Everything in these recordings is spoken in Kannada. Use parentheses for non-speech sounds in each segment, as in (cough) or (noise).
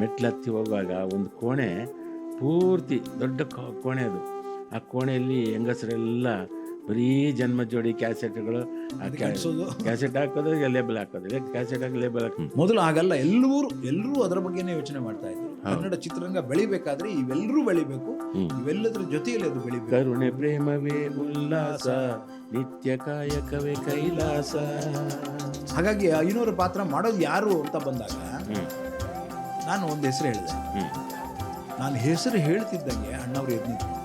ಮೆಟ್ಲು ಹತ್ತಿ ಹೋಗುವಾಗ ಒಂದು ಕೋಣೆ ಪೂರ್ತಿ ದೊಡ್ಡ ಕೋಣೆ ಅದು. ಆ ಕೋಣೆಯಲ್ಲಿ ಹೆಂಗಸರೆಲ್ಲ ಬರೀ ಜನ್ಮ ಜೋಡಿ ಕ್ಯಾಸೆಟ್ಗಳು ಕ್ಯಾಸೆಟ್ ಹಾಕೋದು ಲೇಬಲ್ ಹಾಕೋದು. ಕ್ಯಾಸೆಟ್ ಹಾಕಿ ಲೇಬಲ್ ಹಾಕೋದು ಮೊದಲು ಆಗಲ್ಲ ಎಲ್ಲರೂ ಎಲ್ಲರೂ ಅದರ ಬಗ್ಗೆನೇ ಯೋಚನೆ ಮಾಡ್ತಾ ಇದ್ರು. ಕನ್ನಡ ಚಿತ್ರರಂಗ ಬೆಳಿಬೇಕಾದ್ರೆ ಇವೆಲ್ಲರೂ ಬೆಳಿಬೇಕು. ಇವೆಲ್ಲದರ ಜೊತೆಯಲ್ಲಿ ಅದು ಬೆಳಿಬೇಕು. ಕರುಣೆ ಪ್ರೇಮವೇ ಉಲ್ಲಾಸ ನಿತ್ಯ ಕಾಯಕವೇ ಕೈಲಾಸ. ಹಾಗಾಗಿ ಐನೂರು ಪಾತ್ರ ಮಾಡೋದು ಯಾರು ಅಂತ ಬಂದಾಗ ನಾನು ಒಂದು ಹೆಸರು ಹೇಳಿದೆ ನಾನು ಹೆಸರು ಹೇಳ್ತಿದ್ದಂಗೆ ಅಣ್ಣವ್ರು ಎದ್ದು.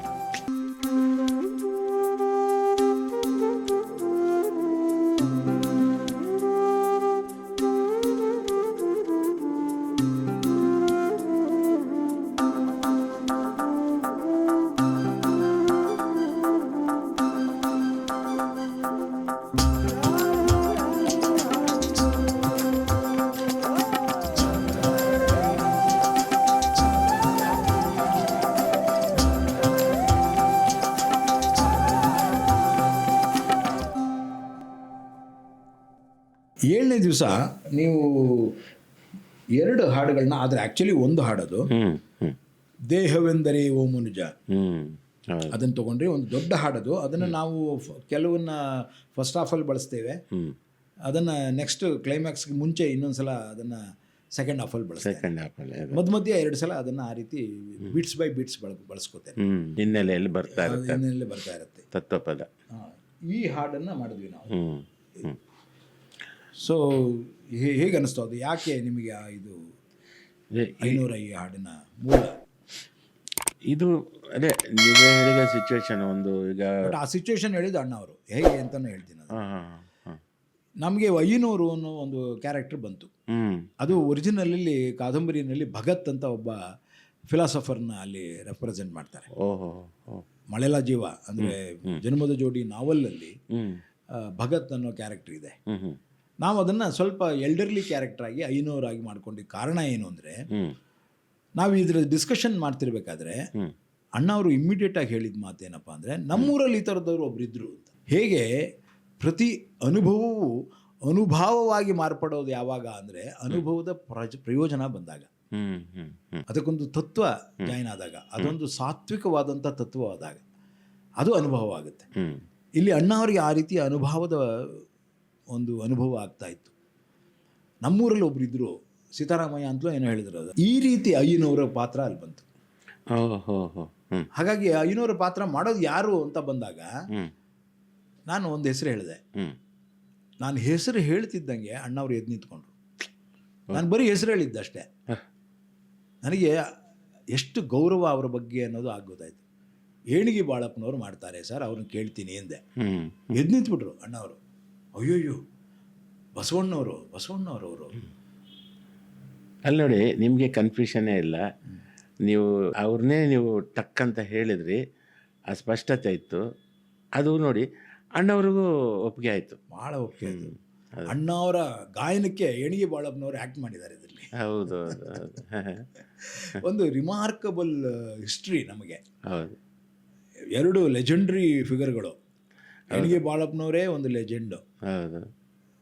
ದಿವಸ ನೀವು ಎರಡು ಹಾಡುಗಳನ್ನ ಆದರೆ ಆ್ಯಕ್ಚುಲಿ ಒಂದು ಹಾಡೋದು. ದೇಹವೆಂದರೆ ಓ ಮುನುಜ. ಅದನ್ನು ತೊಗೊಂಡ್ರೆ ಒಂದು ದೊಡ್ಡ ಹಾಡೋದು. ಅದನ್ನು ನಾವು ಕೆಲವನ್ನ ಫಸ್ಟ್ ಹಾಫಲ್ಲಿ ಬಳಸ್ತೇವೆ. ಹ್ಮ್. ಅದನ್ನು ನೆಕ್ಸ್ಟ್ ಕ್ಲೈಮ್ಯಾಕ್ಸ್ಗೆ ಮುಂಚೆ ಇನ್ನೊಂದು ಸಲ ಅದನ್ನು ಸೆಕೆಂಡ್ ಹಾಫಲ್ಲಿ ಬಳಸ್ತೇವೆ ಮಧ್ಯ ಮಧ್ಯೆ ಎರಡು ಸಲ ಅದನ್ನು ಆ ರೀತಿ ಬಿಟ್ಸ್ ಬೈ ಬಿಟ್ಸ್ ಬಳ ಬಳಸ್ಕೋತೇನೆ. ಹಿನ್ನೆಲೆಯಲ್ಲಿ ಬರ್ತಾ ಇರುತ್ತೆ. ಹಿನ್ನೆಲೆಯಲ್ಲಿ ಬರ್ತಾ ಇರುತ್ತೆ. ತತ್ವಪದ. ಈ ಹಾಡನ್ನು ಮಾಡಿದ್ವಿ ನಾವು. ಸೊ ಹೇಗೆ ಅನಿಸ್ತು ಅದು ಯಾಕೆ ನಿಮಗೆ ಆ ಇದು ಐನೂರ ಈ ಹಾಡಿನ ಮೂಲ? ಇದು ಅದೇ ನೀವೇ ಹೇಳಿದ ಸಿಚುವೇಶನ್ ಒಂದು ಈಗ ಬಟ್ ಆ ಸಿಚುವೇಶನ್ ಹೇಳಿದ ಅಣ್ಣ ಅವರು. ಹೇಗೆ ಅಂತಾನೂ ಹೇಳ್ತೀನಿ ಅದು. ನಮಗೆ ಐನೂರು ಅನ್ನೋ ಒಂದು ಕ್ಯಾರೆಕ್ಟರ್ ಬಂತು. ಅದು ಒರಿಜಿನಲಲ್ಲಿ ಕಾದಂಬರಿನಲ್ಲಿ ಭಗತ್ ಅಂತ ಒಬ್ಬ ಫಿಲಾಸಫರ್ನ ಅಲ್ಲಿ ರೆಪ್ರೆಸೆಂಟ್ ಮಾಡ್ತಾರೆ. ಓಹೋ ಮಳೆಲ ಜೀವ ಅಂದರೆ ಜನ್ಮದ ಜೋಡಿ ನಾವಲಲ್ಲಿ ಭಗತ್ ಅನ್ನೋ ಕ್ಯಾರೆಕ್ಟರ್ ಇದೆ. ನಾವು ಅದನ್ನು ಸ್ವಲ್ಪ ಎಲ್ಡರ್ಲಿ ಕ್ಯಾರೆಕ್ಟರ್ ಆಗಿ ಐನೂರಾಗಿ ಮಾಡ್ಕೊಂಡಿದ್ದ ಕಾರಣ ಏನು ಅಂದರೆ ನಾವು ಇದ್ರ ಡಿಸ್ಕಷನ್ ಮಾಡ್ತಿರ್ಬೇಕಾದ್ರೆ ಅಣ್ಣ ಅವರು ಇಮ್ಮಿಡಿಯೇಟ್ ಆಗಿ ಹೇಳಿದ ಮಾತೇನಪ್ಪ ಅಂದರೆ ನಮ್ಮೂರಲ್ಲಿ ಈ ಥರದವರು ಒಬ್ಬರಿದ್ದರು ಅಂತ. ಹೇಗೆ ಪ್ರತಿ ಅನುಭವವು ಅನುಭಾವವಾಗಿ ಮಾರ್ಪಡೋದು ಯಾವಾಗ ಅಂದರೆ ಅನುಭವದ ಪ್ರಜ ಪ್ರಯೋಜನ ಬಂದಾಗ. ಅದಕ್ಕೊಂದು ತತ್ವ ಜಾಯ್ನ್ ಆದಾಗ ಅದೊಂದು ಸಾತ್ವಿಕವಾದಂಥ ತತ್ವವಾದಾಗ ಅದು ಅನುಭವ ಆಗುತ್ತೆ ಇಲ್ಲಿ ಅಣ್ಣ ಅವರಿಗೆ ಆ ರೀತಿಯ ಅನುಭವದ ಒಂದು ಅನುಭವ ಆಗ್ತಾ ಇತ್ತು. ನಮ್ಮೂರಲ್ಲಿ ಒಬ್ರು ಇದ್ರು ಸೀತಾರಾಮಯ್ಯ ಅಂತಲೂ ಏನೋ ಹೇಳಿದ್ರು ಅದು. ಈ ರೀತಿ ಅಯ್ಯನವರ ಪಾತ್ರ ಅಲ್ಲಿ ಬಂತು. ಹಾಗಾಗಿ ಅಯ್ಯನವರ ಪಾತ್ರ ಮಾಡೋದು ಯಾರು ಅಂತ ಬಂದಾಗ ನಾನು ಒಂದು ಹೆಸರು ಹೇಳಿದೆ. ನಾನು ಹೆಸರು ಹೇಳ್ತಿದ್ದಂಗೆ ಅಣ್ಣವ್ರು ಎದ್ದು ನಿಂತ್ಕೊಂಡ್ರು. ನಾನು ಬರೀ ಹೆಸರು ಹೇಳಿದ್ದೆ ಅಷ್ಟೇ. ನನಗೆ ಎಷ್ಟು ಗೌರವ ಅವರ ಬಗ್ಗೆ ಅನ್ನೋದು ಆಗೋದಾಯ್ತು ಏಣಿಗೆ ಬಾಳಪ್ಪನವ್ರು ಮಾಡ್ತಾರೆ ಸರ್ ಅವ್ರನ್ನ ಕೇಳ್ತೀನಿ ಎಂದೆ. ಎದ್ದು ನಿಂತ್ಬಿಟ್ರು ಅಣ್ಣವರು. ಅಯ್ಯೋಯ್ಯೋ ಬಸವಣ್ಣವರು ಬಸವಣ್ಣವರು ಅವರು ಅಲ್ಲಿ ನೋಡಿ ನಿಮಗೆ ಕನ್ಫ್ಯೂಷನ್ನೇ ಇಲ್ಲ. ನೀವು ಅವ್ರನ್ನೇ ನೀವು ಟಕ್ ಅಂತ ಹೇಳಿದ್ರಿ ಆ ಸ್ಪಷ್ಟತೆ ಇತ್ತು. ಅದು ನೋಡಿ ಅಣ್ಣವ್ರಿಗೂ ಒಪ್ಪಿಗೆ ಆಯಿತು. ಭಾಳ ಒಪ್ಪಿಗೆ ಆಯ್ತು. ಅಣ್ಣ ಅವರ ಗಾಯನಕ್ಕೆ ಎಣಿಗೆ ಬಾಳಪ್ಪನವರು ಆ್ಯಕ್ಟ್ ಮಾಡಿದ್ದಾರೆ ಇದರಲ್ಲಿ. ಹೌದು ಹೌದು ಹೌದು. (laughs) ಒಂದು ರಿಮಾರ್ಕಬಲ್ ಹಿಸ್ಟ್ರಿ ನಮಗೆ. ಹೌದು. ಎರಡು ಲೆಜೆಂಡ್ರಿ ಫಿಗರ್ಗಳು ಎಣಿಗೆ ಬಾಳಪ್ಪನವರೇ ಒಂದು ಲೆಜೆಂಡು.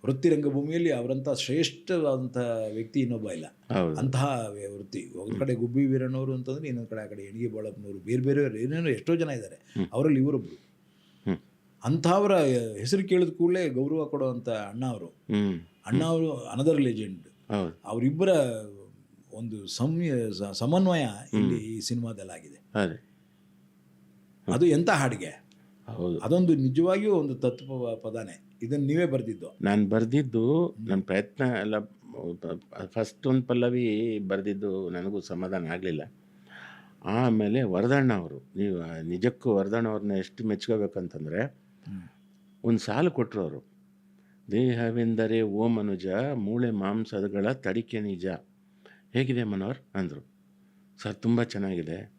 ವೃತ್ತಿ ರಂಗಭೂಮಿಯಲ್ಲಿ ಅವರಂಥ ಶ್ರೇಷ್ಠವಾದಂಥ ವ್ಯಕ್ತಿ ಇನ್ನೊಬ್ಬ ಇಲ್ಲ. ಅಂತಹ ವೃತ್ತಿ. ಒಂದು ಕಡೆ ಗುಬ್ಬಿ ವೀರಣ್ಣವರು ಅಂತಂದ್ರೆ ಇನ್ನೊಂದು ಕಡೆ ಆ ಕಡೆ ಹೆಣಿಗೆ ಬಾಳಪ್ಪನವರು ಬೇರೆ ಬೇರೆ ಏನೇನೋ ಎಷ್ಟೋ ಜನ ಇದ್ದಾರೆ ಅವರಲ್ಲಿ ಇವರೊಬ್ಬರು ಅಂಥವರ ಹೆಸರು ಕೇಳಿದ ಕೂಡಲೇ ಗೌರವ ಕೊಡುವಂಥ ಅಣ್ಣ ಅವರು. ಅಣ್ಣ ಅವರು ಅನದರ್ ಲೆಜೆಂಡ್ ಅವರಿಬ್ಬರ ಒಂದು ಸಮಯ ಸಮನ್ವಯ ಇಲ್ಲಿ ಈ ಸಿನಿಮಾದಲ್ಲಾಗಿದೆ. ಅದೇ. ಅದು ಎಂಥ ಹಾಡಿಗೆ? ಹೌದು. ಅದೊಂದು ನಿಜವಾಗಿಯೂ ಒಂದು ತತ್ವ ಪದನೇ. ಇದನ್ನು ನೀವೇ ಬರೆದಿದ್ದು. ನಾನು ಬರೆದಿದ್ದು ನನ್ನ ಪ್ರಯತ್ನ ಎಲ್ಲ ಫಸ್ಟ್ ಒಂದು ಪಲ್ಲವಿ ಬರೆದಿದ್ದು ನನಗೂ ಸಮಾಧಾನ ಆಗಲಿಲ್ಲ. ಆಮೇಲೆ ವರದಣ್ಣ ಅವರು ನೀವು ನಿಜಕ್ಕೂ ವರದಣ್ಣ ಅವ್ರನ್ನ ಎಷ್ಟು ಮೆಚ್ಕೋಬೇಕಂತಂದರೆ ಒಂದು ಸಾಲು ಕೊಟ್ಟರು ಅವರು. ದೇಹವೆಂದರೆ ಓ ಮನುಜ ಮೂಳೆ ಮಾಂಸಗಳ ತಡಿಕೆ ನಿಜ. ಹೇಗಿದೆ ಮನೋಹರ್? ಅಂದರು. ಸರ್ ತುಂಬ ಚೆನ್ನಾಗಿದೆ.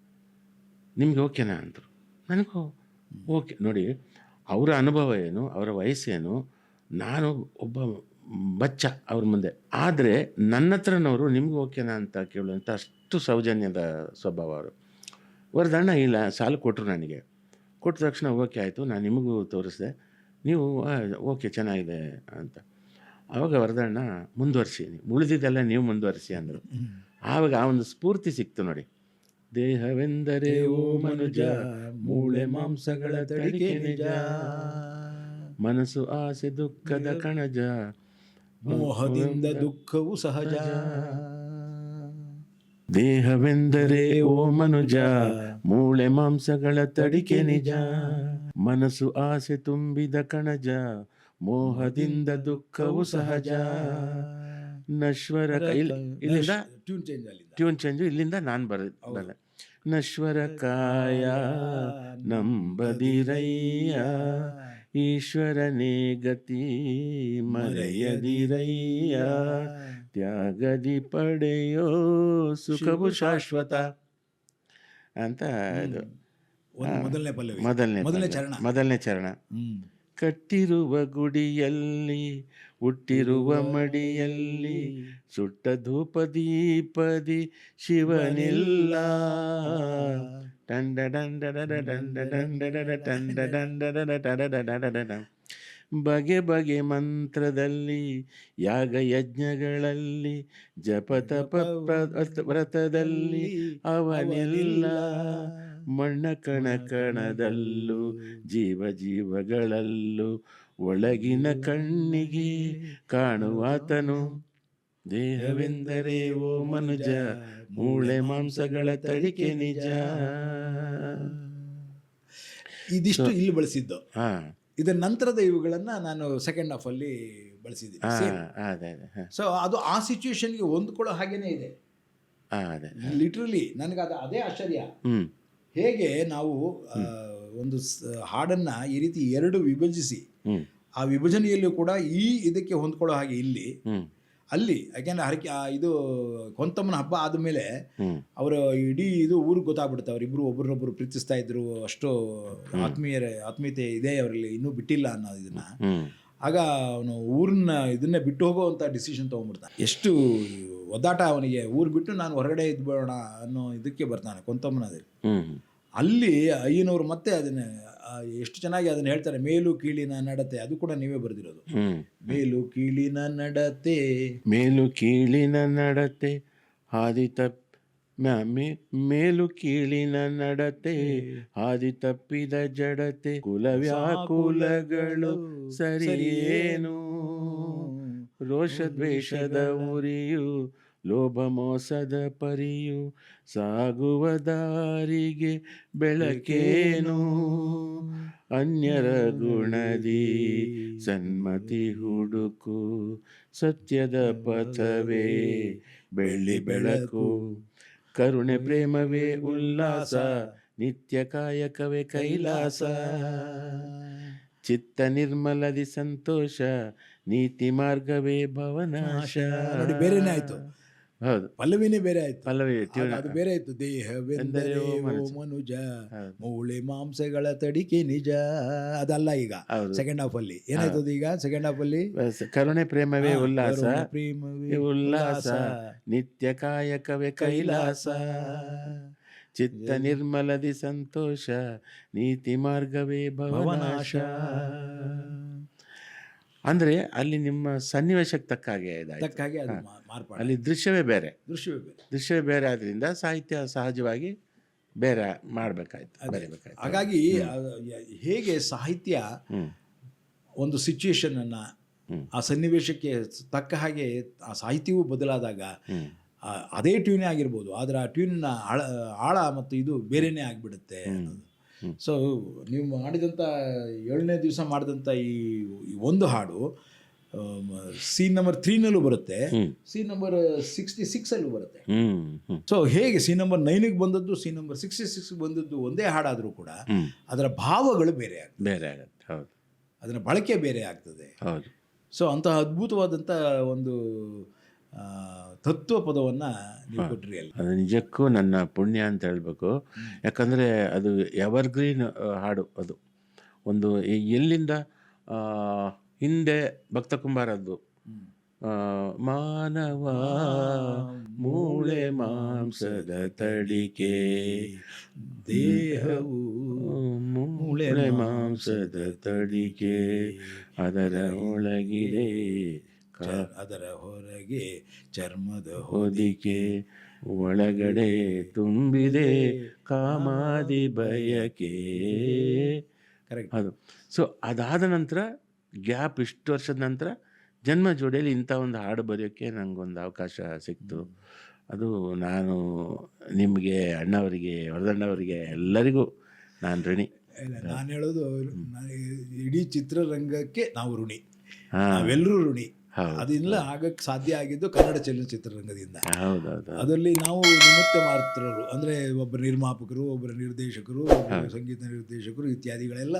ನಿಮಗೆ ಓಕೆನಾ? ಅಂದರು. ನನಗೂ ಓಕೆ ನೋಡಿ ಅವರ ಅನುಭವ ಏನು ಅವರ ವಯಸ್ಸೇನು ನಾನು ಒಬ್ಬ ಬಚ್ಚ ಅವ್ರ ಮುಂದೆ. ಆದರೆ ನನ್ನ ಹತ್ರನವರು ನಿಮ್ಗೆ ಓಕೆನಾ ಅಂತ ಕೇಳುವಂಥ ಅಷ್ಟು ಸೌಜನ್ಯದ ಸ್ವಭಾವ ಅವರು. ವರದಣ್ಣ ಇಲ್ಲ ಸಾಲು ಕೊಟ್ಟರು ನನಗೆ. ಕೊಟ್ಟ ತಕ್ಷಣ ಓಕೆ ಆಯಿತು ನಾನು ನಿಮಗೂ ತೋರಿಸಿದೆ. ನೀವು ಓಕೆ ಚೆನ್ನಾಗಿದೆ ಅಂತ. ಆವಾಗ ವರದಣ್ಣ ಮುಂದುವರಿಸಿ ಉಳಿದಿದ್ದೆಲ್ಲ ನೀವು ಮುಂದುವರಿಸಿ ಅಂದರು. ಆವಾಗ ಆ ಒಂದು ಸ್ಫೂರ್ತಿ ಸಿಕ್ತು ನೋಡಿ. ದೇಹವೆಂದರೆ ಓ ಮನುಜ ಮೂಳೆ ಮಾಂಸಗಳ ತಡಿಕೆ ನಿಜ. ಮನಸ್ಸು ಆಸೆ ದುಃಖದ ಕಣಜ ಮೋಹದಿಂದ ದುಃಖವು ಸಹಜ. ದೇಹವೆಂದರೆ ಓ ಮನುಜ ಮೂಳೆ ಮಾಂಸಗಳ ತಡಿಕೆ ನಿಜ. ಮನಸ್ಸು ಆಸೆ ತುಂಬಿದ ಕಣಜ ಮೋಹದಿಂದ ದುಃಖವು ಸಹಜ. ನಶ್ವರ ಇಲ್ಲಿಂದ ಟ್ಯೂನ್ ಚೇಂಜ್ ಟ್ಯೂನ್ ಚೇಂಜ್ ಇಲ್ಲಿಂದ ನಾನು ಬರ ಬರಲ್ಲ ನಶ್ವರ ಕಾಯ ನಂಬದಿರಯ್ಯ ಈಶ್ವರನೇ ಗತಿ ಮರೆಯದಿರಯ್ಯ ತ್ಯಾಗದಿ ಪಡೆಯೋ ಸುಖವು ಶಾಶ್ವತ. ಅಂತ ಇದು. ಮೊದಲನೇ ಪಲ್ಲವಿ. ಮೊದಲನೇ ಮೊದಲನೇ ಚರಣ. ಮೊದಲನೇ ಚರಣ. ಕಟ್ಟಿರುವ ಗುಡಿಯಲ್ಲಿ ಹುಟ್ಟಿರುವ ಮಡಿಯಲ್ಲಿ ಸುಟ್ಟ ಧೂಪ ದೀಪದಿ ಶಿವನಿಲ್ಲ. ಬಗೆ ಬಗೆ ಮಂತ್ರದಲ್ಲಿ ಯಾಗ ಯಜ್ಞಗಳಲ್ಲಿ ಜಪ ತಪ ಪ್ರ- ವ್ರತದಲ್ಲಿ ಅವನಿಲ್ಲ ಮಣ್ಣ ಕಣ ಕಣದಲ್ಲೂ ಜೀವ ಜೀವಗಳಲ್ಲೂ ಒಳಗಿನ ಕಣ್ಣಿಗೆ ಕಾಣುವಾತನು. ದೇಹವೆಂದರೆ ಓ ಮನುಜ ಮೂಳೆ ಮಾಂಸಗಳ ತಳಿಕೆ ನಿಜ. ಇದಿಷ್ಟು ಇಲ್ಲಿ ಬಳಸಿದ್ದು. ಹಾ. ಇದರ ನಂತರದ ಇವುಗಳನ್ನ ನಾನು ಸೆಕೆಂಡ್ ಹಾಫ್ ಅಲ್ಲಿ ಬಳಸಿದ್ದೀನಿ. ಹಾ ಅದೇ ಅದೇ ಹಾ, ಸೊ ಅದು ಆ ಸಿಚುವೇಶನ್ಗೆ ಹೊಂದ್ಕೊಳ್ಳೋ ಹಾಗೇನೆ ಇದೆ. ಲಿಟ್ರಲಿ ನನಗೆ ಅದು ಅದೇ ಆಶ್ಚರ್ಯ. ಹೇಗೆ ನಾವು ಒಂದು ಹಾಡನ್ನ ಈ ರೀತಿ ಎರಡು ವಿಭಜಿಸಿ ಆ ವಿಭಜನೆಯಲ್ಲೂ ಕೂಡ ಈ ಇದಕ್ಕೆ ಹೊಂದ್ಕೊಳ್ಳೋ ಹಾಗೆ ಇಲ್ಲಿ. ಅಲ್ಲಿ ಯಾಕೆಂದ್ರೆ ಹರಕೆ ಆ ಇದು ಕೊಂತಮ್ಮನ ಹಬ್ಬ ಆದಮೇಲೆ ಅವರು ಇಡೀ ಇದು ಊರಿಗೆ ಗೊತ್ತಾಗ್ಬಿಡುತ್ತೆ. ಅವರಿಬ್ಬರು ಒಬ್ರನ್ನೊಬ್ರು ಪ್ರೀತಿಸ್ತಾ ಇದ್ರು ಅಷ್ಟು ಆತ್ಮೀಯರ ಆತ್ಮೀಯತೆ ಇದೆ ಅವರಲ್ಲಿ ಇನ್ನೂ ಬಿಟ್ಟಿಲ್ಲ ಅನ್ನೋ ಇದನ್ನ. ಆಗ ಅವನು ಊರನ್ನ ಇದನ್ನ ಬಿಟ್ಟು ಹೋಗುವಂತ ಡಿಸಿಷನ್ ತೊಗೊಂಡ್ಬಿಡ್ತಾನೆ. ಎಷ್ಟು ಒದ್ದಾಟ ಅವನಿಗೆ ಊರು ಬಿಟ್ಟು ನಾನು ಹೊರಗಡೆ ಇದ್ಬಿಡೋಣ ಅನ್ನೋ ಇದಕ್ಕೆ ಬರ್ತಾನೆ ಕೊಂತಮ್ಮನದಲ್ಲಿ ಅಲ್ಲಿ ಅಯ್ಯನವರು ಮತ್ತೆ ಅದನ್ನ ಆ, ಎಷ್ಟು ಚೆನ್ನಾಗಿ ಅದನ್ನ ಹೇಳ್ತಾರೆ ಮೇಲು ಕೀಳಿನ ನಡತೆ ಅದು ಕೂಡ ನೀವೇ ಬರೆದಿರೋದು. ಮೇಲು ಕೀಳಿನ ನಡತೆ ಮೇಲು ಕೀಳಿನ ನಡತೆ ಹಾದಿ ತಪ್ ಮ- ಮೇ- ಮೇಲು ಕೀಳಿನ ನಡತೆ ಹಾದಿ ತಪ್ಪಿದ ಜಡತೆ ಕುಲವ್ಯಾಕುಲಗಳು ಸರಿಯೇನು? ರೋಷ ದ್ವೇಷದ ಉರಿಯು ಲೋಭ ಮೋಸದ ಪರಿಯು ಸಾಗುವ ದಾರಿಗೆ ಬೆಳಕೇನು? ಅನ್ಯರ ಗುಣದಿ ಸನ್ಮತಿ ಹುಡುಕು ಸತ್ಯದ ಪಥವೇ ಬೆಳ್ಳಿ ಬೆಳಕು. ಕರುಣೆ ಪ್ರೇಮವೇ ಉಲ್ಲಾಸ, ನಿತ್ಯ ಕಾಯಕವೇ ಕೈಲಾಸ. ಚಿತ್ತ ನಿರ್ಮಲದಿ ಸಂತೋಷ, ನೀತಿ ಮಾರ್ಗವೇ ಭವನಾಶ. ಬೇರೆನೇ ಆಯ್ತು. ಹೌದು. ಪಲ್ಲವಿನೇ ಬೇರೆ ಆಯ್ತು. ಪಲ್ಲವಿ ಟ್ಯೂನ್ ಅದು ಬೇರೆ ಆಯ್ತು. ದೇಹವೆಂದರೆ ಮನುಜ. ಮೂಳೆ ಮಾಂಸಗಳ ತಡಿಕೆ ನಿಜ. ಅದಲ್ಲ ಈಗ ಸೆಕೆಂಡ್ ಹಾಫ್ ಅಲ್ಲಿ. ಏನಾಯ್ತದ ಈಗ ಸೆಕೆಂಡ್ ಹಾಫ್ ಅಲ್ಲಿ? ಕರುಣೆ ಪ್ರೇಮವೇ ಉಲ್ಲಾಸ. ಪ್ರೇಮವೇ ಉಲ್ಲಾಸ. ನಿತ್ಯ ಕಾಯಕವೇ ಕೈಲಾಸ. ಚಿತ್ತ ನಿರ್ಮಲದಿ ಸಂತೋಷ. ನೀತಿ ಮಾರ್ಗವೇ ಭವನಾಶ. ಅಂದ್ರೆ ಅಲ್ಲಿ ನಿಮ್ಮ ಸನ್ನಿವೇಶಕ್ಕೆ ತಕ್ಕ ಹಾಗೆ ಇದಾಯ್ತು. ಅದು ಮಾ- ಮಾರ್ಪಾಡು ಅಲ್ಲಿ ದೃಶ್ಯವೇ ಬೇರೆ. ದೃಶ್ಯವೇ ಬೇರೆ. ದೃಶ್ಯವೇ ಬೇರೆ ಆದ್ರಿಂದ ಸಾಹಿತ್ಯ ಸಹಜವಾಗಿ ಬೇರೆ ಮಾಡ್ಬೇಕಾಯ್ತು ಬರೀಬೇಕಾಯ್ತು. ಹಾಗಾಗಿ ಅದು ಯ- ಹೇಗೆ ಸಾಹಿತ್ಯ ಒಂದು ಸಿಚುಯೇಷನ್ ಅನ್ನ ಆ ಸನ್ನಿವೇಶಕ್ಕೆ ತಕ್ಕ ಹಾಗೆ ಆ ಸಾಹಿತ್ಯವೂ ಬದಲಾದಾಗ ಆ, ಅದೇ ಟ್ಯೂನೇ ಆಗಿರ್ಬೋದು. ಆದರೆ ಆ ಟ್ಯೂನ್ ಆಳ ಆಳ ಮತ್ತು ಇದು ಬೇರೆನೇ ಆಗಿಬಿಡುತ್ತೆ ಅನ್ನೋದು. ಸೊ ನೀವು ಮಾಡಿದಂಥ ಏಳನೇ ದಿವಸ ಮಾಡಿದಂಥ ಈ ಒಂದು ಹಾಡು ಸೀನ್ ನಂಬರ್ ತ್ರೀನಲ್ಲೂ ಬರುತ್ತೆ. ಸೀನ್ ನಂಬರ್ ಸಿಕ್ಸ್ಟಿ ಸಿಕ್ಸಲ್ಲೂ ಬರುತ್ತೆ. ಸೊ ಹೇಗೆ ಸೀನ್ ನಂಬರ್ ನೈನಿಗೆ ಬಂದದ್ದು ಸೀನ್ ನಂಬರ್ ಸಿಕ್ಸ್ಟಿ ಸಿಕ್ಸ್ ಬಂದದ್ದು ಒಂದೇ ಹಾಡಾದರೂ ಕೂಡ ಅದರ ಭಾವಗಳು ಬೇರೆ ಆಗ್ತದೆ. ಬೇರೆ ಆಗುತ್ತೆ ಹೌದು. ಅದರ ಬಳಕೆ ಬೇರೆ ಆಗ್ತದೆ. ಹೌದು. ಸೊ ಅಂತಹ ಅದ್ಭುತವಾದಂಥ ಒಂದು ತತ್ವ ಪದವನ್ನು ನೀವು ಕೊಟ್ರಿ ಅಲ್ಲಿ. ಅದು ನಿಜಕ್ಕೂ ನನ್ನ ಪುಣ್ಯ ಅಂತ ಹೇಳಬೇಕು. ಯಾಕಂದರೆ ಅದು ಎವರ್ಗ್ರೀನ್ ಹಾಡು ಅದು. ಒಂದು ಎಲ್ಲಿಂದ ಹಿಂದೆ ಭಕ್ತ ಕುಂಬಾರದ್ದು. ಮಾನವ ಮೂಳೆ ಮಾಂಸದ ತಡಿಕೆ. ದೇಹವು ಮೂಳೆ ಮಾಂಸದ ತಡಿಕೆ. ಅದರ ಒಳಗಿದೆ. ಅದರ ಹೊರಗೆ ಚರ್ಮದ ಹೊದಿಕೆ ಒಳಗಡೆ ತುಂಬಿದೆ ಕಾಮಾದಿ ಬಯಕೆ. ಕರೆಕ್ಟ್ ಅದು ಸೊ ಅದಾದ ನಂತರ ಗ್ಯಾಪ್ ಇಷ್ಟು ವರ್ಷದ ನಂತರ ಜನ್ಮ ಜೋಡಿಯಲ್ಲಿ ಇಂಥ ಒಂದು ಹಾಡು ಬರೆಯೋಕ್ಕೆ ನನಗೊಂದು ಅವಕಾಶ ಸಿಕ್ತು. ಅದು ನಾನು ನಿಮಗೆ ಅಣ್ಣವರಿಗೆ ವರದಣ್ಣವರಿಗೆ ಎಲ್ಲರಿಗೂ ನಾನು ಋಣಿ. ನಾನು ಹೇಳೋದು ಇಡೀ ಚಿತ್ರರಂಗಕ್ಕೆ ನಾವು ಋಣಿ. ಹಾಂ. ನಾವೆಲ್ಲರೂ ಋಣಿ. ಅದೆಲ್ಲ ಆಗಕ್ಕೆ ಸಾಧ್ಯ ಆಗಿದ್ದು ಕನ್ನಡ ಚಲನಚಿತ್ರರಂಗದಿಂದ. ಅದರಲ್ಲಿ ನಾವು ನಿಮಿತ್ತ ಮಾತ್ರರು ಅಂದ್ರೆ ಒಬ್ಬ ನಿರ್ಮಾಪಕರು ಒಬ್ಬರ ನಿರ್ದೇಶಕರು ಸಂಗೀತ ನಿರ್ದೇಶಕರು ಇತ್ಯಾದಿಗಳೆಲ್ಲ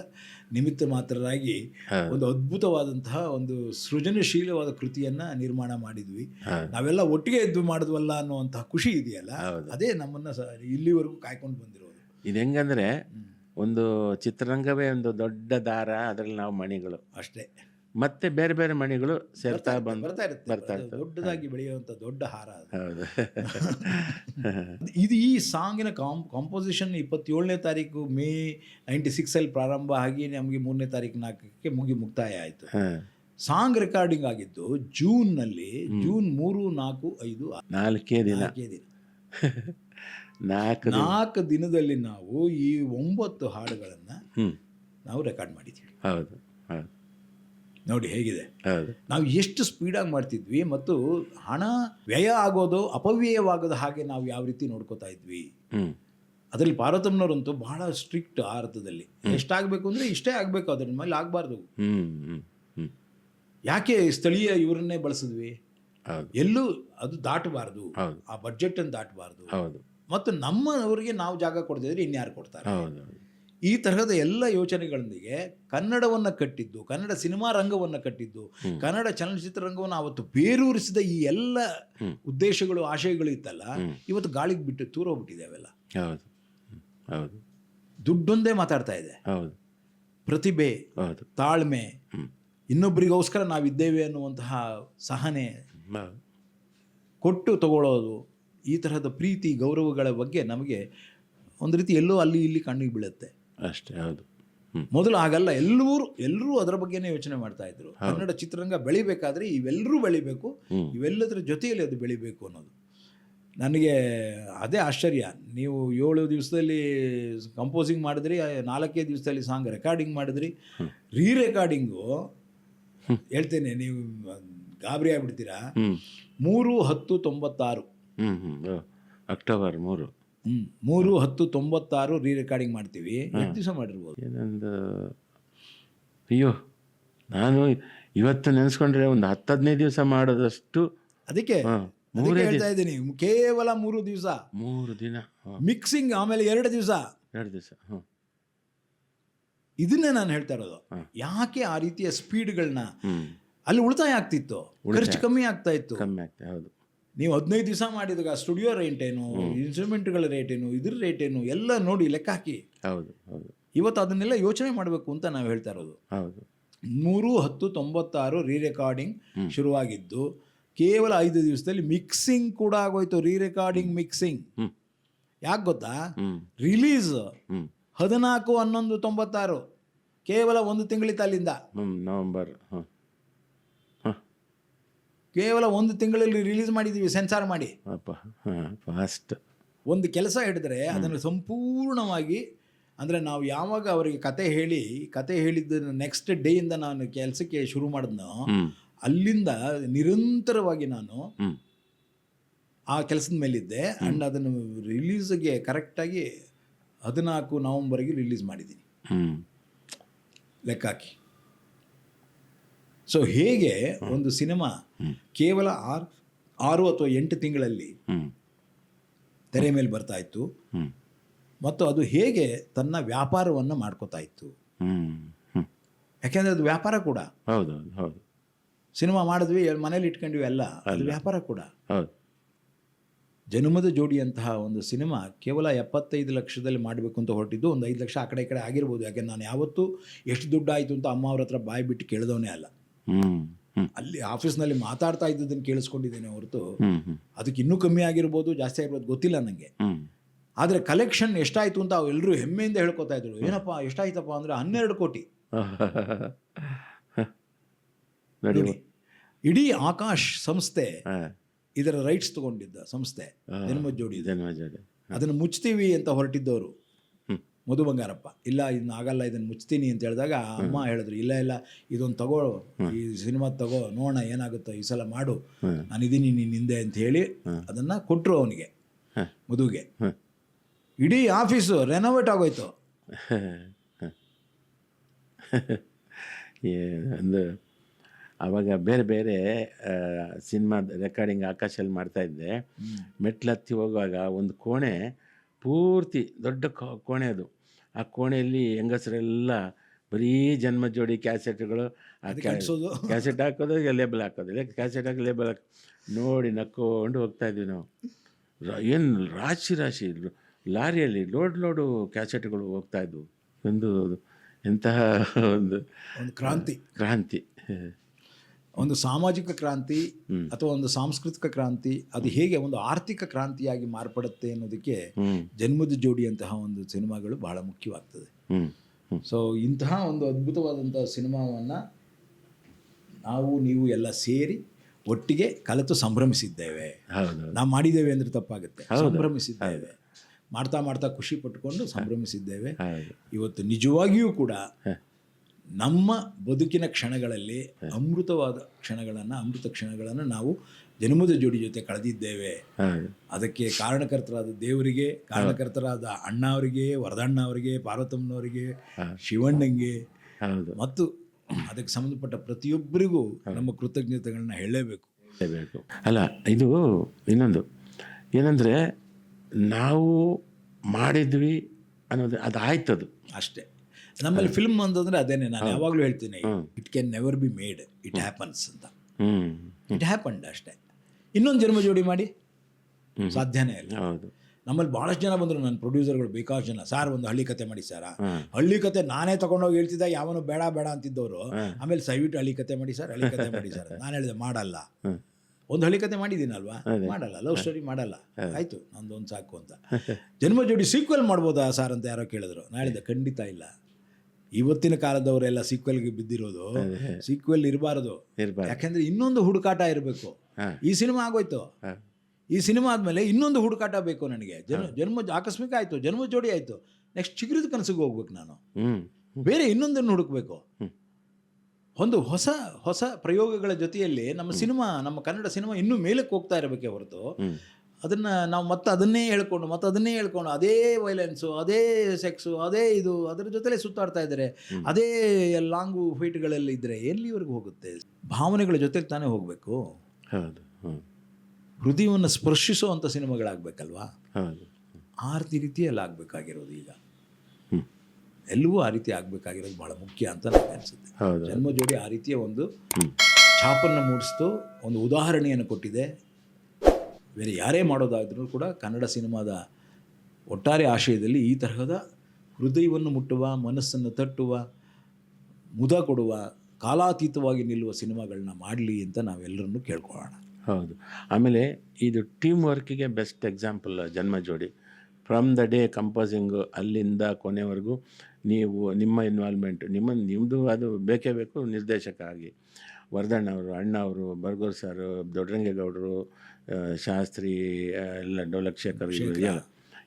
ನಿಮಿತ್ತ ಮಾತ್ರರಾಗಿ ಒಂದು ಅದ್ಭುತವಾದಂತಹ ಒಂದು ಸೃಜನಶೀಲವಾದ ಕೃತಿಯನ್ನ ನಿರ್ಮಾಣ ಮಾಡಿದ್ವಿ. ನಾವೆಲ್ಲ ಒಟ್ಟಿಗೆ ಎದ್ದು ಮಾಡಿದ್ವಲ್ಲ ಅನ್ನುವಂತಹ ಖುಷಿ ಇದೆಯಲ್ಲ? ಅದೇ ನಮ್ಮನ್ನ ಇಲ್ಲಿವರೆಗೂ ಕಾಯ್ಕೊಂಡು ಬಂದಿರೋದು. ಇದು ಹೆಂಗಂದ್ರೆ ಒಂದು ಚಿತ್ರರಂಗವೇ ಒಂದು ದೊಡ್ಡ ದಾರ ಅದರಲ್ಲಿ ನಾವು ಮಣಿಗಳು. ಅಷ್ಟೇ. ಮತ್ತೆ ಬೇರೆ ಬೇರೆ ಮಣಿಗಳು ಸೇರ್ತಾ ಬಂದು ಬರ್ತಾ ಇರುತ್ತೆ. ಬರ್ತಾ ಅದು ಇರ್ತವೆ. ದೊಡ್ಡದಾಗಿ ಬೆಳೆಯುವಂಥ ದೊಡ್ಡ ಹಾರ ಅದು. ಹೌದು. (laughs) ಇದು ಈ ಸಾಂಗಿನ ಕಾಂ ಕಾಂಪೋಸಿಷನ್ ಇಪ್ಪತ್ತೇಳನೇ ತಾರೀಕು ಮೇ ನೈಂಟಿ ಸಿಕ್ಸಲ್ಲಿ ಪ್ರಾರಂಭ ಆಗಿ ನಮಗೆ ಮೂರನೇ ತಾರೀಕು ನಾಲ್ಕಕ್ಕೆ ಮುಗಿ ಮುಕ್ತಾಯ ಆಯಿತು. ಹಾಂ. ಸಾಂಗ್ ರೆಕಾರ್ಡಿಂಗ್ ಆಗಿದ್ದು ಜೂನ್ನಲ್ಲಿ ಜೂನ್ ಮೂರು ನಾಲ್ಕು ಐದು ಆರು, ನಾಲ್ಕೇ ದಿನ. ನಾಲ್ಕೇ ದಿನ. (laughs) ನಾಲ್ಕು ದಿನ. ನಾಲ್ಕು ದಿನದಲ್ಲಿ ನಾವು ಈ ಒಂಬತ್ತು ಹಾಡುಗಳನ್ನು ನಾವು ರೆಕಾರ್ಡ್ ಮಾಡಿದ್ದೀವಿ. ಹೌದು ಹೌದು. ನೋಡಿ ಹೇಗಿದೆ. ನಾವು ಎಷ್ಟು ಸ್ಪೀಡಾಗಿ ಮಾಡ್ತಿದ್ವಿ ಮತ್ತು ಹಣ ವ್ಯಯ ಆಗೋದು ಅಪವ್ಯಯವಾಗೋದು ಹಾಗೆ ನಾವು ಯಾವ ರೀತಿ ನೋಡ್ಕೋತಾ ಇದ್ವಿ. ಅದರಲ್ಲಿ ಪಾರ್ವತಮ್ಮನವರಂತೂ ಬಹಳ ಸ್ಟ್ರಿಕ್ಟ್ ಆ ಅರ್ಥದಲ್ಲಿ. ಎಷ್ಟಾಗಬೇಕು ಅಂದರೆ ಇಷ್ಟೇ ಆಗಬೇಕು ಅದ್ರ ಮೇಲೆ ಆಗಬಾರ್ದು. ಯಾಕೆ ಸ್ಥಳೀಯ ಇವರನ್ನೇ ಬಳಸಿದ್ವಿ? ಎಲ್ಲೂ ಅದು ದಾಟಬಾರ್ದು. ಆ ಆ ಬಡ್ಜೆಟನ್ನು ದಾಟಬಾರ್ದು. ಮತ್ತು ನಮ್ಮವರಿಗೆ ನಾವು ಜಾಗ ಕೊಡ್ತಿದ್ರೆ ಇನ್ಯಾರು ಕೊಡ್ತಾರೆ? ಈ ತರಹದ ಎಲ್ಲ ಯೋಚನೆಗಳೊಂದಿಗೆ ಕನ್ನಡವನ್ನು ಕಟ್ಟಿದ್ದು ಕನ್ನಡ ಸಿನಿಮಾ ರಂಗವನ್ನು ಕಟ್ಟಿದ್ದು ಕನ್ನಡ ಚಲನಚಿತ್ರ ರಂಗವನ್ನು ಅವತ್ತು ಬೇರೂರಿಸಿದ ಈ ಎಲ್ಲ ಉದ್ದೇಶಗಳು ಆಶಯಗಳು ಇತ್ತಲ್ಲ ಇವತ್ತು ಗಾಳಿಗೆ ಬಿಟ್ಟು ತೂರೋಗ್ಬಿಟ್ಟಿದೆ ಅವೆಲ್ಲ. ಹೌದು. ಹೌದು. ದುಡ್ಡೊಂದೇ ಮಾತಾಡ್ತಾ ಇದೆ. ಹೌದು. ಪ್ರತಿಭೆ ಹೌದು. ತಾಳ್ಮೆ. ಇನ್ನೊಬ್ಬರಿಗೋಸ್ಕರ ನಾವಿದ್ದೇವೆ ಅನ್ನುವಂತಹ ಸಹನೆ ಕೊಟ್ಟು ತಗೊಳ್ಳೋದು ಈ ತರಹದ ಪ್ರೀತಿ ಗೌರವಗಳ ಬಗ್ಗೆ ನಮಗೆ ಒಂದು ರೀತಿ ಎಲ್ಲೋ ಅಲ್ಲಿ ಇಲ್ಲಿ ಕಣ್ಣಿಗೆ ಬೀಳುತ್ತೆ. ಅಷ್ಟೇ ಹೌದು. ಮೊದಲು ಹಾಗಲ್ಲ ಎಲ್ಲರೂ ಎಲ್ಲರೂ ಅದರ ಬಗ್ಗೆನೇ ಯೋಚನೆ ಮಾಡ್ತಾ ಇದ್ರು. ಕನ್ನಡ ಚಿತ್ರರಂಗ ಬೆಳಿಬೇಕಾದ್ರೆ ಇವೆಲ್ಲರೂ ಬೆಳಿಬೇಕು. ಇವೆಲ್ಲದರ ಜೊತೆಯಲ್ಲಿ ಅದು ಬೆಳಿಬೇಕು ಅನ್ನೋದು. ನನಗೆ ಅದೇ ಆಶ್ಚರ್ಯ. ನೀವು ಏಳು ದಿವಸದಲ್ಲಿ ಕಂಪೋಸಿಂಗ್ ಮಾಡಿದ್ರಿ ನಾಲ್ಕೇ ದಿವಸದಲ್ಲಿ ಸಾಂಗ್ ರೆಕಾರ್ಡಿಂಗ್ ಮಾಡಿದ್ರಿ. ರೀ ರೆಕಾರ್ಡಿಂಗು ಹೇಳ್ತೇನೆ ನೀವು ಗಾಬರಿ ಆಗ್ಬಿಡ್ತೀರಾ? ಮೂರು ಹತ್ತು ತೊಂಬತ್ತಾರು. ಅಕ್ಟೋಬರ್ ಮೂರು. ಮೂರು ಹತ್ತು ತೊಂಬತ್ತಾರು ರೀ ರೆಕಾರ್ಡಿಂಗ್ ಮಾಡ್ತೀವಿ ಎಷ್ಟು ದಿವಸ ಮಾಡಿರ್ಬೋದು? ಏನೊಂದು ಅಯ್ಯೋ ನಾನು ಇವತ್ತು ನೆನೆಸ್ಕೊಂಡ್ರೆ ಒಂದು ಹತ್ತು ಹದಿನೈದು ದಿವಸ ಮಾಡೋದಷ್ಟು ಅದಕ್ಕೆ ಅದಕ್ಕೆ ಹೇಳ್ತಾ ಇದ್ದೀನಿ ಕೇವಲ ಮೂರು ದಿವಸ. ಮೂರು ದಿನ ಮಿಕ್ಸಿಂಗ್ ಆಮೇಲೆ ಎರಡು ದಿವಸ. ಎರಡು ದಿವಸ ಇದನ್ನೇ ನಾನು ಹೇಳ್ತಾ ಇರೋದು. ಯಾಕೆ ಆ ರೀತಿಯ ಸ್ಪೀಡ್ಗಳನ್ನ ಅಲ್ಲಿ ಉಳಿತಾಯ ಆಗ್ತಿತ್ತು? ಖರ್ಚು ಕಮ್ಮಿ ಆಗ್ತಾ ಇತ್ತು. ಕಮ್ಮಿ ಆಗ್ತಾ ಹೌದು. ನೀವು ಹದಿನೈದು ದಿವಸ ಮಾಡಿದಾಗ ಸ್ಟುಡಿಯೋ ರೇಟ್ ಏನು ಇನ್ಸ್ಟ್ರೂಮೆಂಟ್ಗಳ ರೇಟ್ ಏನು ಇದ್ರ ರೇಟ್ ಏನು ಎಲ್ಲ ನೋಡಿ ಲೆಕ್ಕ ಹಾಕಿ. ಹೌದು ಹೌದು. ಇವತ್ತು ಅದನ್ನೆಲ್ಲ ಯೋಚನೆ ಮಾಡಬೇಕು ಅಂತ ನಾವು ಹೇಳ್ತಾ ಇರೋದು. ಹೌದು. ಮೂರು ಹತ್ತು ತೊಂಬತ್ತಾರು ರೀ ರೆಕಾರ್ಡಿಂಗ್ ಶುರುವಾಗಿದ್ದು ಕೇವಲ ಐದು ದಿವಸದಲ್ಲಿ ಮಿಕ್ಸಿಂಗ್ ಕೂಡ ಆಗೋಯ್ತು ರೀ ರೆಕಾರ್ಡಿಂಗ್ ಮಿಕ್ಸಿಂಗ್ ಯಾಕೆ ಗೊತ್ತಾ? ರಿಲೀಸ್ ಹದಿನಾಲ್ಕು ಹನ್ನೊಂದು ತೊಂಬತ್ತಾರು ಕೇವಲ ಒಂದು ತಿಂಗಳಿತ್ತು ಅಲ್ಲಿಂದ. ನವಂಬರ್ ಕೇವಲ ಒಂದು ತಿಂಗಳಲ್ಲಿ ರಿಲೀಸ್ ಮಾಡಿದ್ದೀವಿ ಸೆನ್ಸಾರ್ ಮಾಡಿ. ಅಪ್ಪ ಫಾಸ್ಟ್ ಒಂದು ಕೆಲಸ ಹಿಡಿದ್ರೆ ಅದನ್ನು ಸಂಪೂರ್ಣವಾಗಿ ಅಂದರೆ ನಾವು ಯಾವಾಗ ಅವರಿಗೆ ಕತೆ ಹೇಳಿ ಕತೆ ಹೇಳಿದ್ದನ್ನು ನೆಕ್ಸ್ಟ್ ಡೇಯಿಂದ ನಾನು ಕೆಲಸಕ್ಕೆ ಶುರು ಮಾಡಿದ್ನೋ ಅಲ್ಲಿಂದ ನಿರಂತರವಾಗಿ ನಾನು ಆ ಕೆಲಸದ ಮೇಲಿದ್ದೆ ಆ್ಯಂಡ್ ಅದನ್ನು ರಿಲೀಸ್ಗೆ ಕರೆಕ್ಟಾಗಿ ಹದಿನಾಲ್ಕು ನವಂಬರ್ಗೆ ರಿಲೀಸ್ ಮಾಡಿದ್ದೀನಿ. ಲೆಕ್ಕಾಕಿ. ಸೊ ಹೇಗೆ ಒಂದು ಸಿನಿಮಾ ಕೇವಲ ಆರು ಆರು ಅಥವಾ ಎಂಟು ತಿಂಗಳಲ್ಲಿ ತೆರೆ ಮೇಲೆ ಬರ್ತಾ ಇತ್ತು. ಮತ್ತು ಅದು ಹೇಗೆ ತನ್ನ ವ್ಯಾಪಾರವನ್ನು ಮಾಡ್ಕೋತಾ ಇತ್ತು. ಯಾಕೆಂದರೆ ಅದು ವ್ಯಾಪಾರ ಕೂಡ. ಹೌದು ಹೌದು. ಸಿನಿಮಾ ಮಾಡಿದ್ವಿ ಮನೇಲಿ ಇಟ್ಕೊಂಡ್ವಿ ಅಲ್ಲ ಅದು ವ್ಯಾಪಾರ ಕೂಡ. ಹೌದು. ಜೋಡಿ ಜೋಡಿಯಂತಹ ಒಂದು ಸಿನಿಮಾ ಕೇವಲ ಎಪ್ಪತ್ತೈದು ಲಕ್ಷದಲ್ಲಿ ಮಾಡಬೇಕು ಅಂತ ಹೊರಟಿದ್ದು ಒಂದು ಐದು ಲಕ್ಷ ಆ ಕಡೆ ಈ ಕಡೆ ಆಗಿರ್ಬೋದು. ಯಾಕೆಂದ್ರೆ ನಾನು ಯಾವತ್ತೂ ಎಷ್ಟು ದುಡ್ಡು ಆಯಿತು ಅಂತ ಅಮ್ಮ ಅವ್ರ ಹತ್ರ ಬಾಯಿ ಬಿಟ್ಟು ಕೇಳಿದವನೇ ಅಲ್ಲ. ಅಲ್ಲಿ ಆಫೀಸ್ನಲ್ಲಿ ಮಾತಾಡ್ತಾ ಇದ್ದದನ್ನು ಕೇಳಿಸ್ಕೊಂಡಿದ್ದೇನೆ ಹೊರತು ಅದಕ್ಕೆ ಇನ್ನೂ ಕಮ್ಮಿ ಆಗಿರ್ಬೋದು ಜಾಸ್ತಿ ಆಗಿರ್ಬೋದು ಗೊತ್ತಿಲ್ಲ ನನಗೆ ಆದ್ರೆ ಕಲೆಕ್ಷನ್ ಎಷ್ಟಾಯಿತು ಅಂತ ಎಲ್ಲರೂ ಹೆಮ್ಮೆಯಿಂದ ಹೇಳ್ಕೊತಾ ಇದ್ರು. ಏನಪ್ಪ ಎಷ್ಟಾಯ್ತಪ್ಪ ಅಂದರೆ ಹನ್ನೆರಡು ಕೋಟಿ. (laughs) ಇಡೀ ಆಕಾಶ್ ಸಂಸ್ಥೆ ಇದರ ರೈಟ್ಸ್ ತಗೊಂಡಿದ್ದ ಸಂಸ್ಥೆ ಜೋಡಿ ಅದನ್ನು ಮುಚ್ತೀವಿ ಅಂತ ಹೊರಟಿದ್ದವರು. ಮಧು ಬಂಗಾರಪ್ಪ ಇಲ್ಲ ಇದನ್ನ ಆಗಲ್ಲ ಇದನ್ನು ಮುಚ್ತೀನಿ ಅಂತ ಹೇಳಿದಾಗ ಅಮ್ಮ ಹೇಳಿದ್ರು ಇಲ್ಲ ಇಲ್ಲ ಇದೊಂದು ತಗೋ ಈ ಸಿನಿಮಾ ತಗೋ ನೋಡೋಣ ಏನಾಗುತ್ತೋ ಈ ಸಲ ಮಾಡು. ನಾನು ನಾನಿದ್ದೀನಿ ನೀನು ಹಿಂದೆ ಅಂತ ಹೇಳಿ ಅದನ್ನು ಕೊಟ್ಟರು ಅವನಿಗೆ. ಮಧುಗೆ. ಇಡೀ ಆಫೀಸು ರೆನೋವೇಟ್ ಆಗೋಯ್ತು. ಒಂದು ಆವಾಗ ಬೇರೆ ಬೇರೆ ಸಿನಿಮಾ ರೆಕಾರ್ಡಿಂಗ್ ಆಕಾಶಲ್ಲಿ ಮಾಡ್ತಾ ಇದ್ದೆ. ಮೆಟ್ಲು ಹತ್ತಿ ಹೋಗುವಾಗ ಒಂದು ಕೋಣೆ ಪೂರ್ತಿ ದೊಡ್ಡ ಕೋಣೆ ಅದು. ಆ ಕೋಣೆಯಲ್ಲಿ ಹೆಂಗಸರೆಲ್ಲ ಬರೀ ಜನ್ಮ ಜೋಡಿ ಕ್ಯಾಸೆಟ್ಗಳು ಆ ಕ್ಯಾ ಕ್ಯಾಸೆಟ್ ಹಾಕೋದು ಲೇಬಲ್ ಹಾಕೋದು. ಇಲ್ಲ ಕ್ಯಾಸೆಟ್ ಹಾಕಿ ಲೇಬಲ್ ಹಾಕಿ ನೋಡಿ ನಕ್ಕೊಂಡು ಹೋಗ್ತಾ ಇದ್ವಿ ನಾವು. ಏನು ರಾಶಿ ರಾಶಿ. ಲಾರಿಯಲ್ಲಿ ಲೋಡ್ ಲೋಡು ಕ್ಯಾಸೆಟ್ಗಳು ಹೋಗ್ತಾ ಇದ್ವು. ಒಂದು ಎಂತಹ ಒಂದು ಕ್ರಾಂತಿ. ಕ್ರಾಂತಿ. ಒಂದು ಸಾಮಾಜಿಕ ಕ್ರಾಂತಿ ಅಥವಾ ಒಂದು ಸಾಂಸ್ಕೃತಿಕ ಕ್ರಾಂತಿ ಅದು ಹೇಗೆ ಒಂದು ಆರ್ಥಿಕ ಕ್ರಾಂತಿಯಾಗಿ ಮಾರ್ಪಡುತ್ತೆ ಅನ್ನೋದಕ್ಕೆ ಜನ್ಮದ ಜೋಡಿ ಅಂತಹ ಒಂದು ಸಿನಿಮಾಗಳು ಬಹಳ ಮುಖ್ಯವಾಗ್ತದೆ. ಸೊ ಇಂತಹ ಒಂದು ಅದ್ಭುತವಾದಂತಹ ಸಿನಿಮಾವನ್ನು ನಾವು ನೀವು ಎಲ್ಲ ಸೇರಿ ಒಟ್ಟಿಗೆ ಕಲಿತು ಸಂಭ್ರಮಿಸಿದ್ದೇವೆ. ನಾವು ಮಾಡಿದ್ದೇವೆ ಅಂದ್ರೆ ತಪ್ಪಾಗುತ್ತೆ. ಸಂಭ್ರಮಿಸಿದ್ದೇವೆ. ಮಾಡ್ತಾ ಮಾಡ್ತಾ ಖುಷಿ ಪಟ್ಕೊಂಡು ಸಂಭ್ರಮಿಸಿದ್ದೇವೆ. ಇವತ್ತು ನಿಜವಾಗಿಯೂ ಕೂಡ. ನಮ್ಮ ಬದುಕಿನ ಕ್ಷಣಗಳಲ್ಲಿ ಅಮೃತವಾದ ಕ್ಷಣಗಳನ್ನು ಅಮೃತ ಕ್ಷಣಗಳನ್ನು ನಾವು ಜನ್ಮದ ಜೋಡಿ ಜೊತೆ ಕಳೆದಿದ್ದೇವೆ. ಅದಕ್ಕೆ ಕಾರಣಕರ್ತರಾದ ದೇವರಿಗೆ ಕಾರಣಕರ್ತರಾದ ಅಣ್ಣ ಅವರಿಗೆ ವರದಣ್ಣ ಅವರಿಗೆ ಪಾರ್ವತಮ್ಮನವರಿಗೆ ಶಿವಣ್ಣಂಗೆ ಮತ್ತು ಅದಕ್ಕೆ ಸಂಬಂಧಪಟ್ಟ ಪ್ರತಿಯೊಬ್ಬರಿಗೂ ನಮ್ಮ ಕೃತಜ್ಞತೆಗಳನ್ನ ಹೇಳಲೇಬೇಕು ಹೇಳಬೇಕು. ಅಲ್ಲ ಇದು ಇನ್ನೊಂದು. ಏನಂದರೆ ನಾವು ಮಾಡಿದ್ವಿ ಅನ್ನೋದು ಅದು ಆಯ್ತದು ಅಷ್ಟೇ. ನಮ್ಮಲ್ಲಿ ಫಿಲ್ಮ್ ಅಂತಂದ್ರೆ ಅದೇನೆ ನಾನು ಯಾವಾಗಲೂ ಹೇಳ್ತೀನಿ it can never be made it happens ಅಂತ. ಇಟ್ ಹ್ಯಾಪನ್ಡ್ ಅಷ್ಟೇ. ಇನ್ನೊಂದು ಜನ್ಮ ಜೋಡಿ ಮಾಡಿ. ಸಾಧ್ಯನೇ ಇಲ್ಲ. ನಮ್ಮಲ್ಲಿ ಬಹಳಷ್ಟು ಜನ ಬಂದರು ನನ್ನ ಪ್ರೊಡ್ಯೂಸರ್ಗಳು ಬೇಕಾಷ್ಟು ಜನ. ಸಾರ್ ಒಂದು ಹಳ್ಳಿ ಕತೆ ಮಾಡಿ ಸರ್ ಹಳ್ಳಿ ಕತೆ ನಾನೇ ತಗೊಂಡೋಗಿ ಹೇಳ್ತಿದ್ದೆ ಯಾವನು ಬೇಡ ಬೇಡ ಅಂತಿದ್ದವರು. ಆಮೇಲೆ ಸೈವಿಟ್ ಹಳ್ಳಿ ಕತೆ ಮಾಡಿ ಸರ್ ಹಳ್ಳಿ ಕತೆ ಮಾಡಿ ಸರ್ ನಾನು ಹೇಳಿದೆ ಮಾಡಲ್ಲ. ಒಂದು ಹಳ್ಳಿ ಕತೆ ಮಾಡಿದ್ದೀನಲ್ವಾ. ಮಾಡಲ್ಲ ಲವ್ ಸ್ಟೋರಿ ಮಾಡಲ್ಲ. ಆಯ್ತು ನಂದು ಒಂದು ಸಾಕು ಅಂತ. (laughs) ಜನ್ಮ ಜೋಡಿ ಸೀಕ್ವೆಲ್ ಮಾಡ್ಬೋದಾ ಸರ್ ಅಂತ ಯಾರೋ ಕೇಳಿದ್ರು. ನಾನು ಹೇಳಿದೆ ಖಂಡಿತ ಇಲ್ಲ. ಇವತ್ತಿನ ಕಾಲದವರೆಲ್ಲ ಸೀಕ್ವೆಲ್ಗೆ ಬಿದ್ದಿರೋದು ಸೀಕ್ವೆಲ್ ಇರಬಾರದು. ಯಾಕಂದ್ರೆ ಇನ್ನೊಂದು ಹುಡುಕಾಟ ಇರಬೇಕು. ಈ ಸಿನಿಮಾ ಆಗೋಯ್ತು. ಈ ಸಿನಿಮಾ ಆದಮೇಲೆ ಇನ್ನೊಂದು ಹುಡುಕಾಟ ಬೇಕು ನನಗೆ. ಜನ್ಮ ಜನ್ಮ ಆಕಸ್ಮಿಕ ಆಯ್ತು ಜನ್ಮ ಜೋಡಿ ಆಯ್ತು. ನೆಕ್ಸ್ಟ್ ಚಿಗುರಿದ ಕನಸಿಗೆ ಹೋಗ್ಬೇಕು ನಾನು. ಬೇರೆ ಇನ್ನೊಂದನ್ನು ಹುಡುಕ್ಬೇಕು. ಒಂದು ಹೊಸ ಹೊಸ ಪ್ರಯೋಗಗಳ ಜೊತೆಯಲ್ಲಿ ನಮ್ಮ ಸಿನಿಮಾ ನಮ್ಮ ಕನ್ನಡ ಸಿನಿಮಾ ಇನ್ನೂ ಮೇಲಕ್ಕೆ ಹೋಗ್ತಾ ಇರಬೇಕೇ ಹೊರತು. ಅದನ್ನು ನಾವು ಮತ್ತೆ ಅದನ್ನೇ ಹೇಳ್ಕೊಂಡು ಮತ್ತೆ ಅದನ್ನೇ ಹೇಳ್ಕೊಂಡು ಅದೇ ವೈಲೆನ್ಸು ಅದೇ ಸೆಕ್ಸು ಅದೇ ಇದು ಅದರ ಜೊತೆಲೇ ಸುತ್ತಾಡ್ತಾ ಇದ್ದಾರೆ. ಅದೇ ಲಾಂಗು ಫೈಟ್ಗಳಲ್ಲಿ ಇದ್ದರೆ ಎಲ್ಲಿವರೆಗೂ ಹೋಗುತ್ತೆ? ಭಾವನೆಗಳ ಜೊತೆಗೆ ತಾನೇ ಹೋಗಬೇಕು? ಹೌದು ಹೃದಯವನ್ನು ಸ್ಪರ್ಶಿಸುವಂಥ ಸಿನಿಮಾಗಳಾಗಬೇಕಲ್ವಾ? ಆ ರೀತಿಯಲ್ಲಿ ಆಗಬೇಕಾಗಿರೋದು ಈಗ. ಎಲ್ಲವೂ ಆ ರೀತಿ ಆಗಬೇಕಾಗಿರೋದು ಬಹಳ ಮುಖ್ಯ ಅಂತ ನನಗೆ ಅನಿಸುತ್ತೆ. ಜನ್ಮ ಜೋಡಿ ಆ ರೀತಿಯ ಒಂದು. ಛಾಪನ್ನು ಮೂಡಿಸ್ತು ಒಂದು ಉದಾಹರಣೆಯನ್ನು ಕೊಟ್ಟಿದೆ. ಬೇರೆ ಯಾರೇ ಮಾಡೋದಾದ್ರೂ ಕೂಡ ಕನ್ನಡ ಸಿನಿಮಾದ ಒಟ್ಟಾರೆ ಆಶಯದಲ್ಲಿ ಈ ತರಹದ ಹೃದಯವನ್ನು ಮುಟ್ಟುವ, ಮನಸ್ಸನ್ನು ತಟ್ಟುವ, ಮುದ ಕೊಡುವ, ಕಾಲಾತೀತವಾಗಿ ನಿಲ್ಲುವ ಸಿನಿಮಾಗಳನ್ನ ಮಾಡಲಿ ಅಂತ ನಾವೆಲ್ಲರನ್ನು ಕೇಳ್ಕೊಳ್ಳೋಣ. ಹೌದು. ಆಮೇಲೆ ಇದು ಟೀಮ್ ವರ್ಕಿಗೆ ಬೆಸ್ಟ್ ಎಕ್ಸಾಂಪಲ್ ಜನ್ಮ ಜೋಡಿ. ಫ್ರಮ್ ದ ಡೇ ಕಂಪೋಸಿಂಗು ಅಲ್ಲಿಂದ ಕೊನೆವರೆಗೂ ನೀವು ನಿಮ್ಮ ಇನ್ವಾಲ್ವ್ಮೆಂಟ್ ನಿಮ್ಮ ನಿಮ್ಮದು ಅದು ಬೇಕೇ ಬೇಕು ನಿರ್ದೇಶಕ ಆಗಿ ವರ್ಧಣ್ಣ ಅವರು ಅಣ್ಣ ಅವರು ಬರ್ಗೋರ್ ಸರ್ ದೊಡ್ಡರಂಗೇಗೌಡರು ಶಾಸ್ತ್ರಿ ಎಲ್ಲ ಡೋಲಕ್ಷೇಖರ್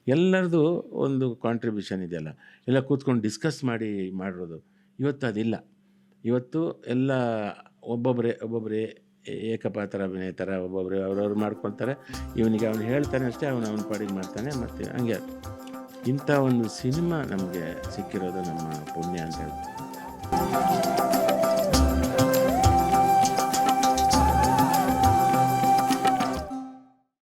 ಎಲ್ಲರದು ಒಂದು ಕಾಂಟ್ರಿಬ್ಯೂಷನ್ ಇದೆಯಲ್ಲ. ಎಲ್ಲ ಕೂತ್ಕೊಂಡು ಡಿಸ್ಕಸ್ ಮಾಡಿ ಮಾಡಿರೋದು. ಇವತ್ತು ಅದಿಲ್ಲ. ಇವತ್ತು ಎಲ್ಲ ಒಬ್ಬೊಬ್ಬರೇ ಒಬ್ಬೊಬ್ಬರೇ ಏಕಪಾತ್ರ ಅಭಿನಯ ಥರ ಒಬ್ಬೊಬ್ಬರು ಅವ್ರವ್ರು ಮಾಡ್ಕೊಳ್ತಾರೆ. ಇವನಿಗೆ ಅವನು ಹೇಳ್ತಾನೆ ಅಷ್ಟೇ ಅವನು ಅವ್ನ ಪಾಡಿಗೆ ಮಾಡ್ತಾನೆ ಮತ್ತು ಹಂಗೆ ಇಂಥ ಒಂದು ಸಿನಿಮಾ ನಮಗೆ ಸಿಕ್ಕಿರೋದು ನಮ್ಮ ಪುಣ್ಯ ಅಂತ ಹೇಳ್ತೀವಿ